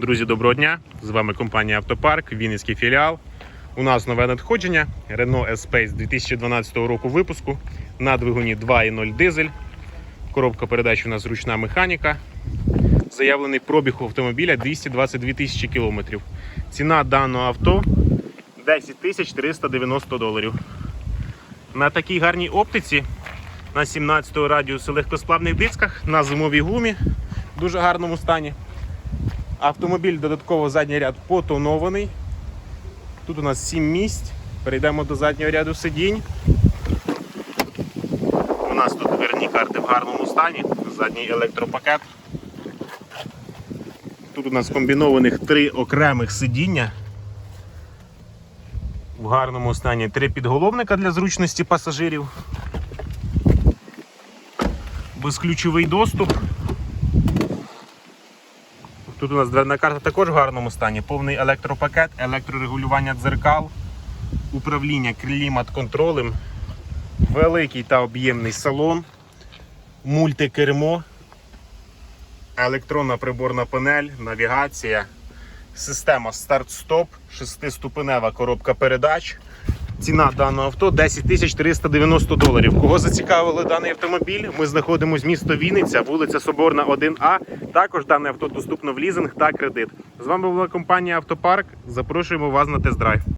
Друзі, доброго дня! З вами компанія Автопарк, Вінницький філіал. У нас нове надходження Renault S-Space 2012 року випуску на двигуні 2.0 дизель. Коробка передач у нас ручна механіка. Заявлений пробіг у автомобіля 222 тисячі кілометрів. Ціна даного авто 10 тисяч 390 доларів. На такій гарній оптиці на 17 радіусу легкосплавних дисках на зимовій гумі в дуже гарному стані. Автомобіль додатково задній ряд потонований. Тут у нас 7 місць. Перейдемо до заднього ряду сидінь. У нас тут дверні карти в гарному стані, задній електропакет. Тут у нас комбінованих три окремих сидіння. В гарному стані три підголовника для зручності пасажирів. Безключовий доступ. Тут у нас дверна карта також в гарному стані. Повний електропакет, електрорегулювання дзеркал, управління клімат-контролем, великий та об'ємний салон, мультикермо, електронна приборна панель, навігація, система старт-стоп, шестиступенева коробка передач. Ціна даного авто 10 тисяч 390 доларів. Кого зацікавили даний автомобіль? Ми знаходимося місто Вінниця, вулиця Соборна, 1А. Також дане авто доступно в лізинг та кредит. З вами була компанія Автопарк. Запрошуємо вас на тест-драйв.